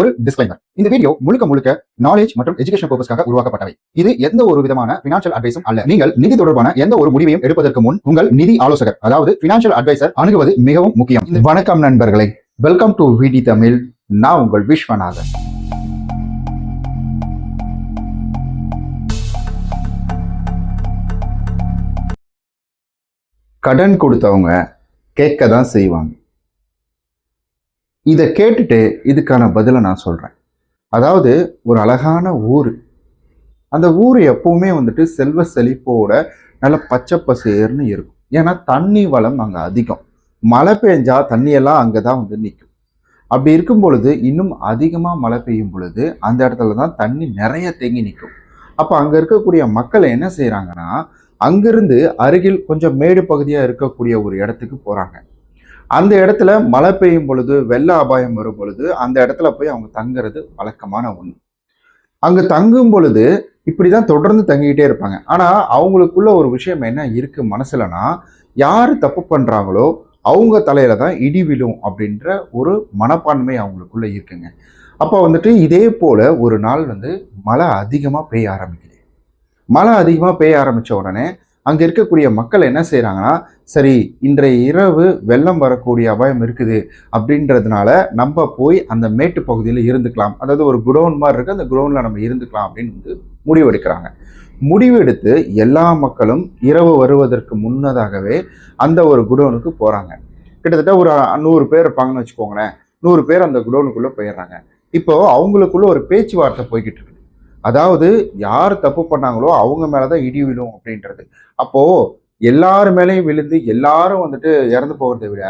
ஒரு டிஸ்க்ளைமர் இந்த வீடியோ முழுக்க முழுக்க நாலேஜ் மற்றும் எஜுகேஷன் பர்பஸ்க்காக உருவாக்கப்பட்டவை. இது எந்த ஒரு விதமான பினான்சியல் அட்வைஸும் அல்ல. நீங்கள் நிதி தொடர்பான எந்த ஒரு முடிவையும் எடுப்பதற்கு முன் உங்கள் நிதி ஆலோசகர் அதாவது பினான்சியல் அட்வைசர் அணுகுவது மிகவும் முக்கியம். வணக்கம் நண்பர்களே. வெல்கம் டு விடி தமிழ் நான் உங்கள் விஸ்வநாதன். கடன் கொடுத்தவங்க கேட்க தான் செய்வாங்க. இதை கேட்டுட்டு இதுக்கான பதிலை நான் சொல்கிறேன் அதாவது ஒரு அழகான ஊர். அந்த ஊர் எப்பவுமே வந்துட்டு செல்வ செழிப்போட நல்ல பச்சை பசேர்னு இருக்கும். ஏன்னா தண்ணி வளம் அங்கே அதிகம். மழை பெஞ்சா தண்ணியெல்லாம் அங்கே தான் வந்து நிற்கும் அப்படி இருக்கும் பொழுது இன்னும் அதிகமாக மழை பெய்யும் பொழுது அந்த இடத்துல தான் தண்ணி நிறைய தேங்கி நிற்கும். அப்போ அங்கே இருக்கக்கூடிய மக்கள் என்ன செய்கிறாங்கன்னா அங்கிருந்து அருகில் கொஞ்சம் மேடு பகுதியாக இருக்கக்கூடிய ஒரு இடத்துக்கு போகிறாங்க அந்த இடத்துல மழை பெய்யும் பொழுது வெள்ள அபாயம் வரும் பொழுது அந்த இடத்துல போய் அவங்க தங்குறது வழக்கமான ஒன்று அங்கே தங்கும் பொழுது இப்படி தான் தொடர்ந்து தங்கிக்கிட்டே இருப்பாங்க. ஆனால் அவங்களுக்குள்ள ஒரு விஷயம் என்ன இருக்குது மனசுலனா யார் தப்பு பண்ணுறாங்களோ அவங்க தலையில தான் இடி விழும் அப்படின்ற ஒரு மனப்பான்மை அவங்களுக்குள்ள இருக்குங்க. அப்போ வந்துட்டு இதே போல் ஒரு நாள் வந்து மழை அதிகமாக பெய்ய ஆரம்பிக்குது. மழை அதிகமாக பெய்ய ஆரம்பித்த உடனே அங்கே இருக்கக்கூடிய மக்கள் என்ன செய்கிறாங்கன்னா சரி இன்றைய இரவு வெள்ளம் வரக்கூடிய அபாயம் இருக்குது அப்படின்றதுனால நம்ம போய் அந்த மேட்டு பகுதியில் இருந்துக்கலாம். அதாவது ஒரு குடோன் மாதிரி இருக்குது அந்த குடோனில் நம்ம இருந்துக்கலாம் அப்படின்னு வந்து முடிவெடுக்கிறாங்க முடிவெடுத்து எல்லா மக்களும் இரவு வருவதற்கு முன்னதாகவே அந்த ஒரு குடோனுக்கு போகிறாங்க கிட்டத்தட்ட ஒரு நூறு பேர் இருப்பாங்கன்னு வச்சுக்கோங்களேன். நூறு பேர் அந்த குடோனுக்குள்ளே போயிடுறாங்க. இப்போ அவங்களுக்குள்ள ஒரு பேச்சுவார்த்தை போய்கிட்டு இருக்கு. அதாவது யார் தப்பு பண்ணாங்களோ அவங்க மேலதான் இடி விழும் அப்படின்றது. அப்போ எல்லாரு மேலேயும் விழுந்து எல்லாரும் வந்துட்டு இறந்து போகிறதை விட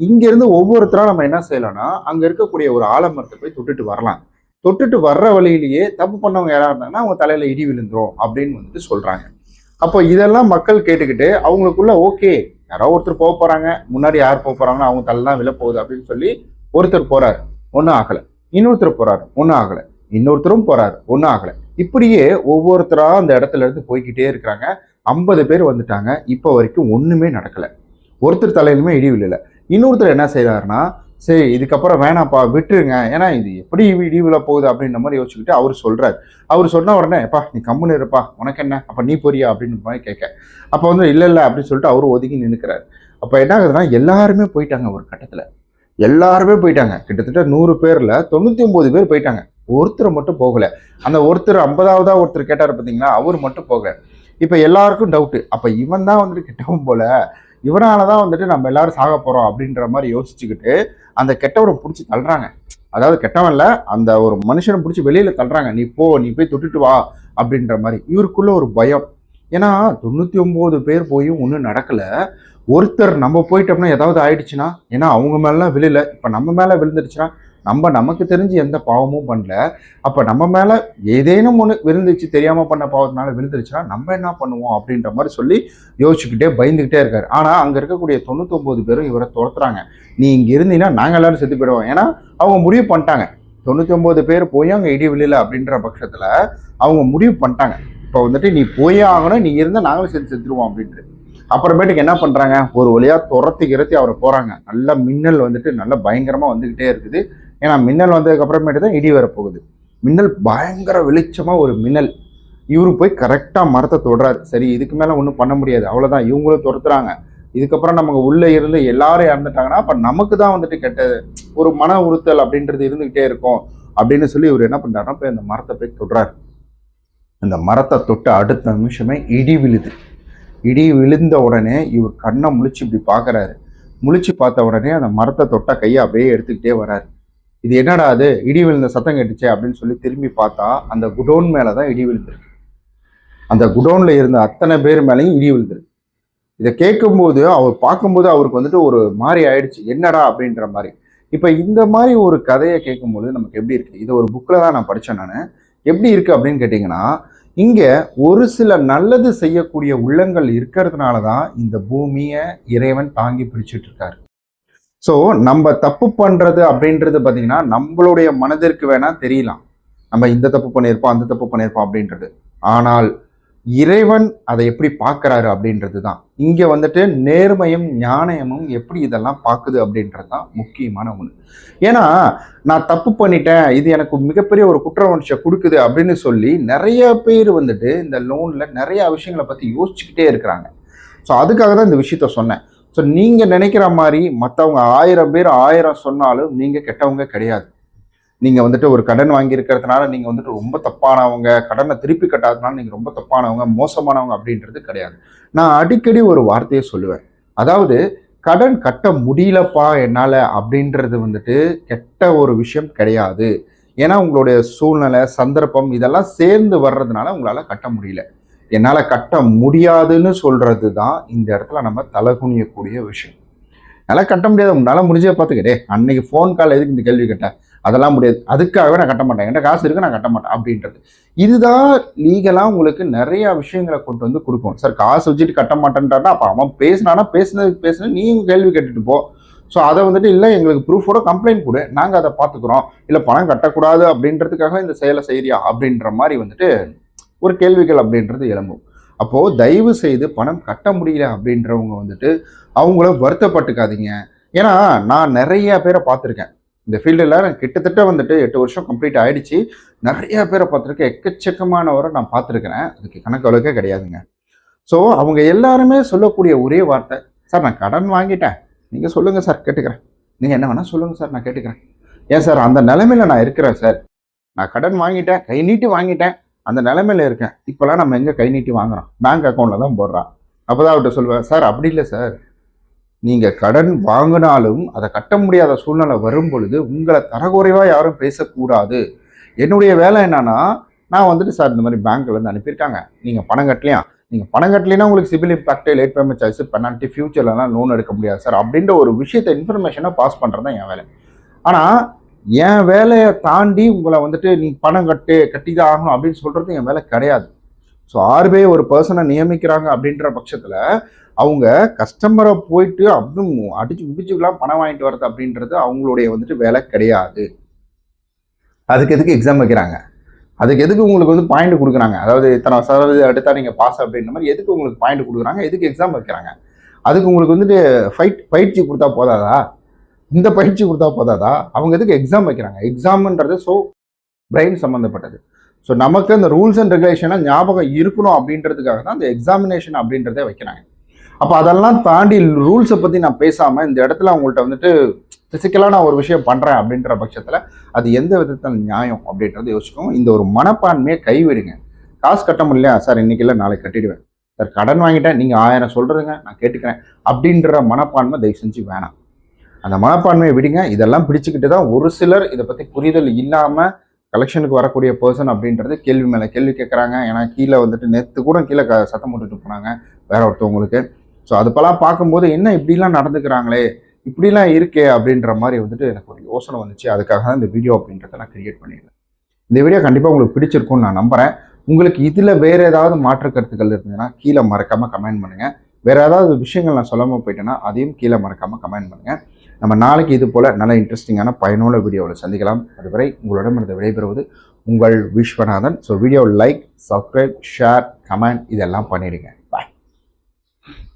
இங்கேருந்து ஒவ்வொருத்தரா நம்ம என்ன செய்யலாம்னா அங்க இருக்கக்கூடிய ஒரு ஆலமரத்தை போய் தொட்டுட்டு வரலாம். தொட்டுட்டு வர்ற வழியிலேயே தப்பு பண்ணவங்க யாரா இருந்தாங்கன்னா அவங்க தலையில இடி விழுந்துரும் அப்படின்னு வந்துட்டு சொல்றாங்க. அப்போ இதெல்லாம் மக்கள் கேட்டுக்கிட்டு அவங்களுக்குள்ள ஓகே யாரோ ஒருத்தர் போக போறாங்க முன்னாடி யார் போக போறாங்கன்னா அவங்க தலைலாம் விழ போகுது அப்படின்னு சொல்லி ஒருத்தர் போறாரு ஒன்றும் ஆகலை. இன்னொருத்தர் போறாரு ஒன்றும் ஆகலை. இன்னொருத்தரும் போறாரு. ஒன்றும் ஆகலை. இப்படியே ஒவ்வொருத்தரா அந்த இடத்துல இருந்து போய்கிட்டே இருக்கிறாங்க. ஐம்பது பேர் வந்துட்டாங்க. இப்போ வரைக்கும் ஒன்றுமே நடக்கலை. ஒருத்தர் தலையிலுமே இடி விழல. இன்னொருத்தர் என்ன செய்கிறாருன்னா சரி இதுக்கப்புறம் வேணாம்ப்பா விட்டுருங்க. ஏன்னா இது எப்படி இடி விழ போகுது அப்படின்ற மாதிரி யோசிச்சுக்கிட்டு அவர் சொல்கிறார் அவர் சொன்ன உடனே எப்பா நீ கம்முன்னு இருப்பா. உனக்கு என்ன? அப்போ நீ போறியா? அப்படின்னு மாதிரி கேட்க. அப்போ வந்து இல்லை இல்லை அப்படின்னு சொல்லிட்டு அவர் ஒதுங்கி நின்றுக்கிறார் அப்போ என்ன ஆகுதுன்னா எல்லாருமே போயிட்டாங்க ஒரு கட்டத்தில். எல்லாருமே போயிட்டாங்க. கிட்டத்தட்ட நூறு பேரில் தொண்ணூற்றி ஒம்பது பேர் போயிட்டாங்க. ஒருத்தர் மட்டும் போகலை. அந்த ஒருத்தர் ஐம்பதாவதா ஒருத்தர் கேட்டார் பார்த்தீங்கன்னா அவர் மட்டும் போகல. இப்போ எல்லாருக்கும் டவுட்டு அப்போ இவன் தான் வந்துட்டு கெட்டவன் போல இவனால தான் வந்துட்டு நம்ம எல்லாரும் சாக போகிறோம் அப்படின்ற மாதிரி யோசிச்சுக்கிட்டு அந்த கெட்டவரை பிடிச்சி தள்ளுறாங்க. அதாவது கெட்டவன்ல அந்த ஒரு மனுஷனை பிடிச்சி வெளியில் தள்ளுறாங்க. நீ போ நீ போய் தொட்டுட்டு வா அப்படின்ற மாதிரி. இவருக்குள்ள ஒரு பயம். ஏன்னா தொண்ணூற்றி ஒம்பது பேர் போயும் ஒன்றும் நடக்கலை. ஒருத்தர் நம்ம போயிட்டோம்னா ஏதாவது ஆயிடுச்சுன்னா ஏன்னா அவங்க மேலாம் விழுல. இப்போ நம்ம மேலே விழுந்துருச்சுன்னா நம்ம நமக்கு தெரிஞ்சு எந்த பாவமும் பண்ணல. அப்போ நம்ம மேலே ஏதேனும் ஒன்று விழுந்துச்சு தெரியாமல் பண்ண பாவத்தினால விழுந்துருச்சுன்னா நம்ம என்ன பண்ணுவோம் அப்படின்ற மாதிரி சொல்லி யோசிச்சுக்கிட்டே பயந்துக்கிட்டே இருக்காரு. ஆனால் அங்கே இருக்கக்கூடிய தொண்ணூத்தொம்பது பேரும் இவரை துரத்துறாங்க. நீ இங்கே இருந்தீங்கன்னா நாங்கள் எல்லாரும் செத்து போயிடுவோம். ஏன்னா அவங்க முடிவு பண்ணிட்டாங்க. தொண்ணூற்றி ஒம்பது பேர் போய் அங்கே இடி விழல அப்படின்ற பட்சத்தில் அவங்க முடிவு பண்ணிட்டாங்க. இப்போ வந்துட்டு நீ போயே ஆகணும் நீ இருந்தால் நாங்களும் செத்து செத்துருவோம் அப்படின்ட்டு. அப்புறமேட்டுக்கு என்ன பண்ணுறாங்க ஒரு வழியாக துரத்தி கிரத்தி அவரை போகிறாங்க நல்ல மின்னல் வந்துட்டு நல்ல பயங்கரமாக வந்துக்கிட்டே இருக்குது. ஏன்னா மின்னல் வந்ததுக்கப்புறமேட்டு தான் இடி வரப்போகுது. மின்னல் பயங்கர வெளிச்சமாக ஒரு மின்னல். இவரும் போய் கரெக்டாக மரத்தை தொடுறாரு. சரி இதுக்கு மேலே ஒன்றும் பண்ண முடியாது. அவ்வளோதான் இவங்களும் துரத்துறாங்க இதுக்கப்புறம் நமக்கு உள்ளே இருந்து எல்லாரும் இறந்துட்டாங்கன்னா அப்போ நமக்கு தான் வந்துட்டு கெட்டது ஒரு மன உறுத்தல் அப்படின்றது இருந்துக்கிட்டே இருக்கும். அப்படின்னு சொல்லி இவர் என்ன பண்ணுறாருன்னா போய் அந்த மரத்தை போய் தொடுறாரு. அந்த மரத்தை தொட்டு அடுத்த நிமிஷமே இடி விழுது. இடி விழுந்த உடனே இவர் கண்ணை முழிச்சு இப்படி பார்க்குறாரு முழிச்சு பார்த்த உடனே அந்த மரத்தை தொட்ட கையை அப்படியே எடுத்துக்கிட்டே வராரு. இது என்னடா அது? இடி விழுந்த சத்தம் கட்டுச்சு அப்படின்னு சொல்லி திரும்பி பார்த்தா அந்த குடோன் மேலே தான் இடி விழுந்திருக்கு. அந்த குடோனில் இருந்த அத்தனை பேர் மேலேயும் இடி விழுந்திருக்கு. இதை கேட்கும்போது அவர் பார்க்கும்போது அவருக்கு வந்துட்டு ஒரு மாதிரி ஆயிடுச்சு. என்னடா அப்படின்ற மாதிரி. இப்போ இந்த மாதிரி ஒரு கதையை கேட்கும்போது நமக்கு எப்படி இருக்கு? இதை ஒரு புக்கில் தான் நான் படித்தேன் நான். எப்படி இருக்கு அப்படின்னு கேட்டிங்கன்னா இங்கே ஒரு சில நல்லது செய்யக்கூடிய உள்ளங்கள் இருக்கிறதுனால தான் இந்த பூமியை இறைவன் தாங்கி பிடிச்சிட்டு இருக்காரு. ஸோ நம்ம தப்பு பண்ணுறது அப்படின்றது பார்த்தீங்கன்னா நம்மளுடைய மனதிற்கு வேணால் தெரியலாம். நம்ம இந்த தப்பு பண்ணியிருப்போம் அந்த தப்பு பண்ணியிருப்போம் அப்படின்றது. ஆனால் இறைவன் அதை எப்படி பார்க்குறாரு அப்படின்றது தான் இங்கே வந்துட்டு நேர்மையும் ஞானயமும் எப்படி இதெல்லாம் பார்க்குது அப்படின்றது தான் முக்கியமான ஒன்று ஏன்னா நான் தப்பு பண்ணிட்டேன் இது எனக்கு மிகப்பெரிய ஒரு குற்ற உணர்ச்சியை கொடுக்குது அப்படின்னு சொல்லி நிறைய பேர் வந்துட்டு இந்த லோனில் நிறைய விஷயங்களை பற்றி யோசிச்சுக்கிட்டே இருக்கிறாங்க. ஸோ அதுக்காக தான் இந்த விஷயத்த சொன்னேன். ஸோ நீங்கள் நினைக்கிற மாதிரி மற்றவங்க ஆயிரம் பேர் ஆயிரம் சொன்னாலும் நீங்கள் கெட்டவங்க கிடையாது. நீங்கள் வந்துட்டு ஒரு கடன் வாங்கியிருக்கிறதுனால நீங்கள் வந்துட்டு ரொம்ப தப்பானவங்க கடனை திருப்பி கட்டாததுனால நீங்கள் ரொம்ப தப்பானவங்க மோசமானவங்க அப்படின்றது கிடையாது. நான் அடிக்கடி ஒரு வார்த்தையை சொல்லுவேன். அதாவது கடன் கட்ட முடியலப்பா என்னால் அப்படின்றது வந்துட்டு கெட்ட ஒரு விஷயம் கிடையாது. ஏன்னா உங்களுடைய சூழ்நிலை சந்தர்ப்பம் இதெல்லாம் சேர்ந்து வர்றதுனால உங்களால் கட்ட முடியல. என்னால் கட்ட முடியாதுன்னு சொல்கிறது தான் இந்த இடத்துல நம்ம தலகுனியக்கூடிய விஷயம். என்னால் கட்ட முடியாது. உங்களால் முடிஞ்சே பார்த்துக்கிட்டே அன்னைக்கு ஃபோன் கால் எதுக்கு இந்த கேள்வி கேட்டேன் அதெல்லாம் முடியாது. அதுக்காகவே நான் கட்ட மாட்டேன். என்கிட்ட காசு இருக்குது நான் கட்ட மாட்டேன் அப்படின்றது. இதுதான் லீகலாக உங்களுக்கு நிறையா விஷயங்களை கொண்டு வந்து கொடுக்கும். சார் காசு வச்சுட்டு கட்ட மாட்டேன்றானா அப்போ அவன் பேசினானா பேசினதுக்கு பேசினா நீங்கள் கேள்வி கேட்டுட்டு போ. ஸோ அதை வந்துட்டு இல்லை எங்களுக்கு ப்ரூஃபோட கம்ப்ளைண்ட் கொடு. நாங்கள் அதை பார்த்துக்குறோம். இல்லை பணம் கட்டக்கூடாது அப்படின்றதுக்காக இந்த செயலை செய்கிறியா அப்படின்ற மாதிரி வந்துட்டு ஒரு கேள்விகள் அப்படின்றது எழும்பும். அப்போது தயவு செய்து பணம் கட்ட முடியல அப்படின்றவங்க வந்துட்டு அவங்கள வருத்தப்பட்டுக்காதீங்க. ஏன்னா நான் நிறைய பேரை பார்த்துருக்கேன். இந்த ஃபீல்டில் கிட்டத்தட்ட வந்துட்டு எட்டு வருஷம் கம்ப்ளீட் ஆகிடுச்சு நிறைய பேரை பார்த்துருக்கேன். எக்கச்சக்கமானவரை நான் பார்த்துருக்கிறேன். அதுக்கு கணக்கு அளவுக்கே கிடையாதுங்க. ஸோ அவங்க எல்லாருமே சொல்லக்கூடிய ஒரே வார்த்தை சார் நான் கடன் வாங்கிட்டேன். நீங்கள் சொல்லுங்கள் சார் கேட்டுக்கிறேன். நீங்கள் என்ன வேணால் சொல்லுங்கள் சார் நான் கேட்டுக்கிறேன். ஏன் சார் அந்த நிலமையில நான் இருக்கிறேன் சார். நான் கடன் வாங்கிட்டேன் கை நீட்டி வாங்கிட்டேன். அந்த நிலமையில இருக்கேன். இப்போலாம் நம்ம எங்கே கை நீட்டி வாங்குறோம்? பேங்க் அக்கௌண்ட்டில் தான் போடுறான். அப்போ தான் அவர்கிட்ட சொல்லுவேன் சார் அப்படி இல்லை சார். நீங்கள் கடன் வாங்கினாலும் அதை கட்ட முடியாத சூழ்நிலை வரும் பொழுது உங்களை தரக்குறைவாக யாரும் பேசக்கூடாது. என்னுடைய வேலை என்னன்னா நான் வந்துட்டு சார் இந்த மாதிரி பேங்க்லேருந்து அனுப்பியிருக்காங்க. நீங்கள் பணம் கட்டலையா? நீங்கள் பணம் கட்டலைன்னா உங்களுக்கு CIBIL impact late payment charge penalty ஃபியூச்சர்லலாம் loan எடுக்க முடியாது சார். அப்படின்ற ஒரு விஷயத்தை இன்ஃபர்மேஷனை பாஸ் பண்ணுறது தான் என் வேலை. ஆனால் என் வேலையை தாண்டி உங்களை வந்துட்டு நீ பணம் கட்டு கட்டி தான் ஆகணும் அப்படின்னு சொல்கிறது என் வேலை கிடையாது. ஸோ ஆர்பிஐ ஒரு பர்சனை நியமிக்கிறாங்க அப்படின்ற பட்சத்தில் அவங்க கஸ்டமரை போயிட்டு அப்படியும் அடிச்சு முடிச்சுக்கலாம் பணம் வாங்கிட்டு வரது அப்படின்றது அவங்களுடைய வந்துட்டு வேலை கிடையாது. அதுக்கு எதுக்கு எக்ஸாம் வைக்கிறாங்க? அதுக்கு எதுக்கு உங்களுக்கு வந்து பாயிண்ட் கொடுக்குறாங்க? அதாவது இத்தனை சதவீதம் எடுத்தால் நீங்கள் பாஸ் அப்படின்ற மாதிரி எதுக்கு உங்களுக்கு பாயிண்ட் கொடுக்குறாங்க? எதுக்கு எக்ஸாம் வைக்கிறாங்க? அதுக்கு உங்களுக்கு வந்துட்டு ஃபைட் பயிற்சி கொடுத்தா போதாதா? இந்த பயிற்சி கொடுத்தா போதாதா? அவங்க எதுக்கு எக்ஸாம் வைக்கிறாங்க? எக்ஸாம்ன்றது ஸோ பிரெயின் சம்மந்தப்பட்டது ஸோ நமக்கு அந்த ரூல்ஸ் அண்ட் ரெகுலேஷனாக ஞாபகம் இருக்கணும் அப்படின்றதுக்காக தான் அந்த எக்ஸாமினேஷன் அப்படின்றதே வைக்கிறாங்க. அப்போ அதெல்லாம் தாண்டி ரூல்ஸை பற்றி நான் பேசாமல் இந்த இடத்துல அவங்கள்ட்ட வந்துட்டு ஃபிசிக்கலாக நான் ஒரு விஷயம் பண்ணுறேன் அப்படின்ற பட்சத்தில் அது எந்த விதத்தில் நியாயம் அப்படின்றத யோசிக்கும் இந்த ஒரு மனப்பான்மையை கைவிடுங்க. காசு கட்ட முடியலையா? சார் இன்றைக்கி இல்லை நாளைக்கு கட்டிடுவேன். சார் கடன் வாங்கிட்டேன் நீங்கள் ஆயிரம் சொல்கிறதுங்க நான் கேட்டுக்கிறேன். அப்படின்ற மனப்பான்மை தயவு செஞ்சு வேணாம். அந்த மனப்பான்மையை விடுங்க. இதெல்லாம் பிடிச்சிக்கிட்டு தான் ஒரு சிலர் இதை பற்றி புரிதல் இல்லாமல் கலெக்ஷனுக்கு வரக்கூடிய பர்சன் அப்படின்றது கேள்வி மேலே கேள்வி கேட்குறாங்க ஏன்னா கீழே வந்துட்டு நேற்று கூட கீழே க சத்தம் போட்டுட்டு போனாங்க. வேற ஒருத்தவங்களுக்கு. ஸோ அதுப்பெல்லாம் பார்க்கும்போது என்ன இப்படிலாம் நடந்துக்கிறாங்களே? இப்படிலாம் இருக்கே அப்படின்ற மாதிரி வந்துட்டு எனக்கு ஒரு யோசனை வந்துச்சு. அதுக்காக தான் இந்த வீடியோ அப்படின்றத நான் கிரியேட் பண்ணியிருந்தேன். இந்த வீடியோ கண்டிப்பாக உங்களுக்கு பிடிச்சிருக்கும்னு நான் நம்புகிறேன் உங்களுக்கு இதில் வேறு ஏதாவது மாற்று கருத்துக்கள் இருந்ததுன்னா கீழே மறக்காமல் கமெண்ட் பண்ணுங்கள் வேறு ஏதாவது விஷயங்கள் நான் சொல்லாமல் போயிட்டேன்னா அதையும் கீழே மறக்காமல் கமெண்ட் பண்ணுங்கள் நம்ம நாளைக்கு இது போல் நல்ல இன்ட்ரெஸ்டிங்கான பயனுள்ள வீடியோவில் சந்திக்கலாம். அதுவரை உங்களிடமிருந்து விடைபெறுவது உங்கள் Viswanathan. So video like subscribe share comment இதெல்லாம் பண்ணிடுங்க.